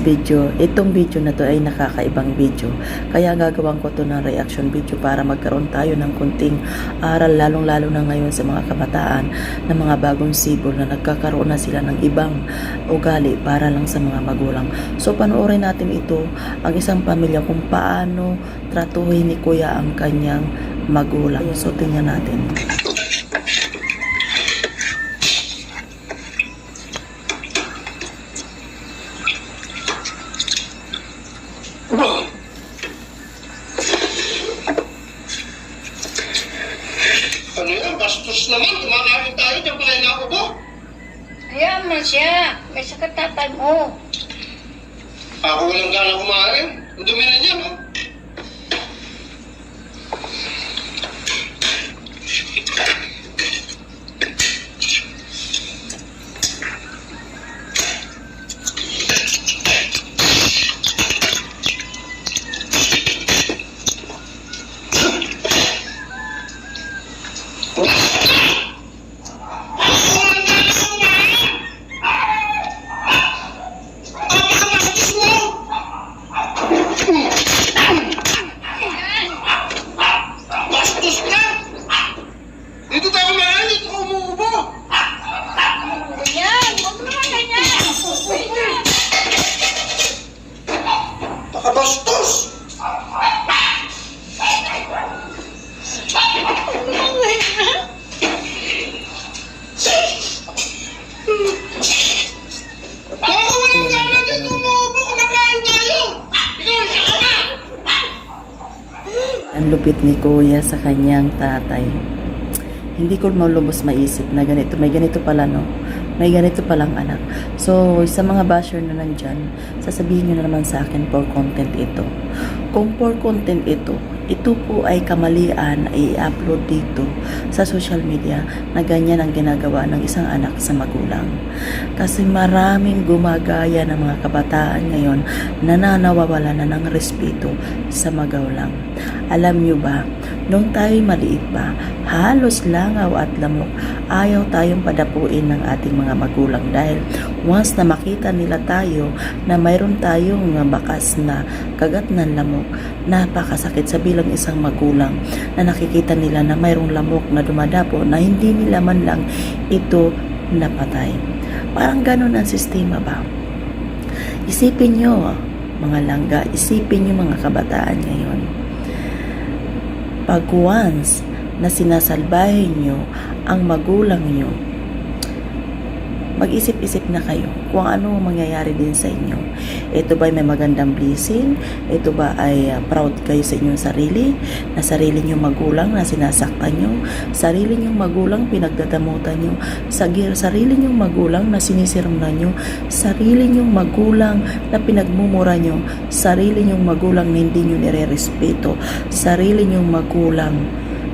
video. Itong video na to ay nakakaibang video. Kaya gagawin ko to ng reaction video para magkaroon tayo ng kunting aral lalong-lalo na ngayon sa mga kabataan na mga bagong sibol na nagkakaroon na sila ng ibang ugali para lang sa mga magulang. So panoorin natin ito ang isang pamilya kung paano tratuhin ni kuya ang kanyang magulang. So tingnan natin. Ano yan? Bastos naman. Kumakain tayo. Diyan pa kayo nakubo. Hayaan mo siya. May sakit tatay mo. Ako walang gana kumain. Ang dumi na niyan, oh. Pakabastos! Baka walang gana dito umuubo. Kumakain tayo. Ikaw, isa ka na. Ang lupit ni kuya sa kanyang tatay. Hindi ko malubos maisip na ganito. May ganito pala, no? May ganito palang anak. So, sa mga basher na nandyan, sasabihin nyo na naman sa akin for content ito. Kung for content ito, ito po ay kamalian ay i-upload dito sa social media na ganyan ang ginagawa ng isang anak sa magulang. Kasi maraming gumagaya ng mga kabataan ngayon na nanawawala na ng respeto sa magulang. Alam nyo ba, nung tayo maliit pa, halos langaw at lamok, ayaw tayong padapuin ng ating mga magulang dahil once na makita nila tayo na mayroon tayong bakas na kagat ng lamok, napakasakit sa bilang isang magulang na nakikita nila na mayroong lamok na dumadapo na hindi nila man lang ito napatay. Parang ganun ang sistema ba? Isipin nyo, mga langga, isipin nyo mga kabataan ngayon. Pag once na sinasalbahin nyo ang magulang nyo, mag-isip-isip na kayo kung ano ang mangyayari din sa inyo. Ito ba ay may magandang blessing? Ito ba ay uh, proud kayo sa inyong sarili? Na sarili nyong magulang na sinasaktan nyo? Sarili nyong magulang pinagdadamutan nyo? Sagir, sarili nyong magulang na sinisiramnan nyo? Sarili nyong magulang na pinagmumura nyo? Sarili nyong magulang na hindi nyo nire-respeto? Sarili nyong magulang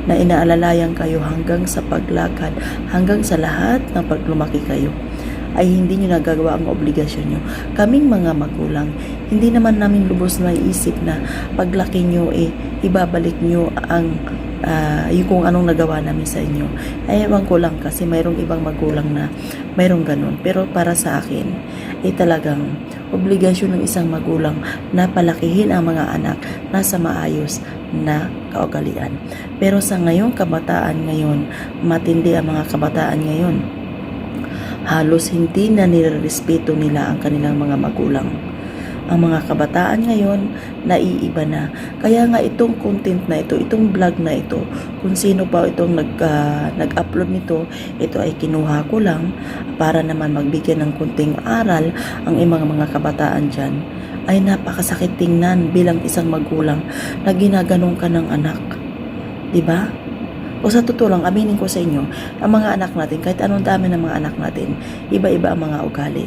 na inaalalayan kayo hanggang sa paglakad, hanggang sa lahat ng paglumaki kayo ay hindi nyo nagagawa ang obligasyon nyo. Kaming mga magulang, hindi naman namin lubos na isip na paglaki nyo, eh, ibabalik nyo ang ah, yung kung anong nagawa namin sa inyo. Ay, ewan ko lang kasi mayroong ibang magulang na mayroong ganun. Pero para sa akin, ay talagang obligasyon ng isang magulang na palakihin ang mga anak nasa maayos na kaugalian. Pero sa ngayong kabataan ngayon, matindi ang mga kabataan ngayon halos hindi na nirerespeto nila ang kanilang mga magulang. Ang mga kabataan ngayon, naiiba na. Kaya nga itong content na ito, itong vlog na ito, kung sino pa itong nag, ah, nag-upload nito, ito ay kinuha ko lang para naman magbigyan ng kunting aral ang imang mga kabataan dyan ay napakasakit tingnan bilang isang magulang na ginaganong ka ng anak. 'Di ba? O sa totoo lang, aminin ko sa inyo, ang mga anak natin, kahit anong dami ng mga anak natin, iba-iba ang mga ugali.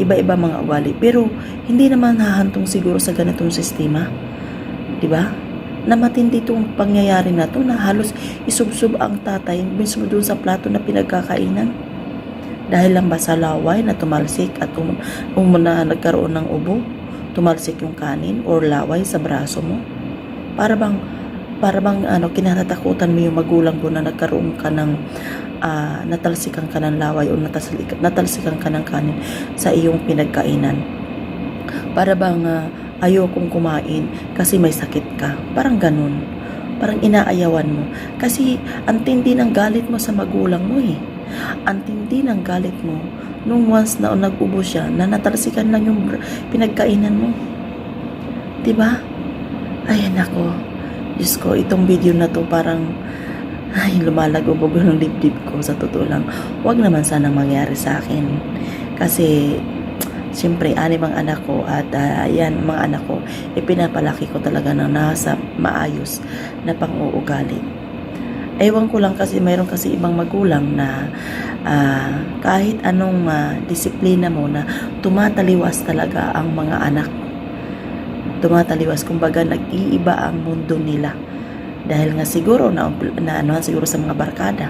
Iba-iba mga ugali. Pero, hindi naman hahantong siguro sa ganitong sistema. Di ba? Na matindi itong pangyayari na to na halos isubsub ang tatay mismo doon sa plato na pinagkakainan. Dahil lang ba sa laway na tumalsik at um, um, na nagkaroon ng ubo, tumalsik yung kanin or laway sa braso mo. Para bang para bang ano kinatatakutan mo yung magulang mo na nagkaroon ka ng ah, natalsikan ka ng laway o natalsikan, natalsikan ka ng kanin sa iyong pinagkainan. Para bang uh, ayokong kumain kasi may sakit ka. Parang ganun. Parang inaayawan mo. Kasi ang tindi ng galit mo sa magulang mo eh. Ang tindi ng galit mo nung once na nag-ubo siya, na natalsikan lang yung pinagkainan mo. 'Di ba? Ay, nako. Diyos ko, itong video na to parang ay, lumalagubog ng dibdib ko sa totoo lang. Huwag naman sanang mangyari sa akin. Kasi, siyempre, anim ang anak ko at yan, mga anak ko, ipinapalaki ko talaga ng nasa maayos na pang-uugali. Ewan ko lang kasi mayroon kasi ibang magulang na ah, kahit anong ah, disiplina mo na tumataliwas talaga ang mga anak. Tumataliwas, kumbaga nag-iiba ang mundo nila. Dahil nga siguro na, na ano, siguro sa mga barkada.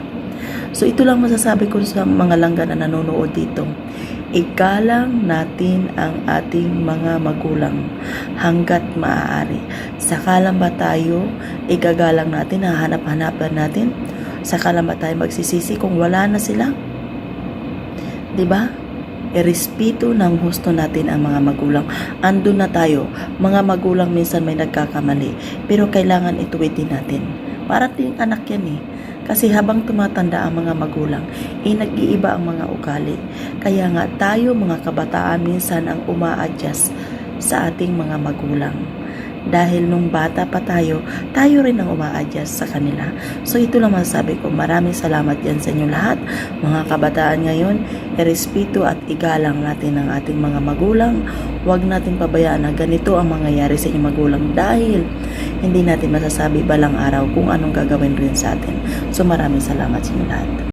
So ito lang masasabi ko sa mga langga na nanonood dito. Igalang natin ang ating mga magulang hanggat maaari. Saka lang ba tayo igagalang natin, hahanap-hanapan natin? Saka lang ba tayo magsisisi kung wala na sila? 'Di ba? Irespeto ng husto natin ang mga magulang. Ando na tayo. Mga magulang minsan may nagkakamali. Pero kailangan ituwid din natin. Para ting anak yan eh. Kasi habang tumatanda ang mga magulang, eh nag-iiba ang mga ugali. Kaya nga tayo mga kabataan minsan ang uma-adjust sa ating mga magulang. Dahil nung bata pa tayo, tayo rin ang uma-adjust sa kanila. So ito lang masasabi ko, maraming salamat yan sa inyo lahat. Mga kabataan ngayon, irespeto at igalang natin ang ating mga magulang. Huwag natin pabayaan na ganito ang mangyayari sa inyong magulang dahil hindi natin masasabi balang araw kung anong gagawin rin sa atin. So maraming salamat sa inyo lahat.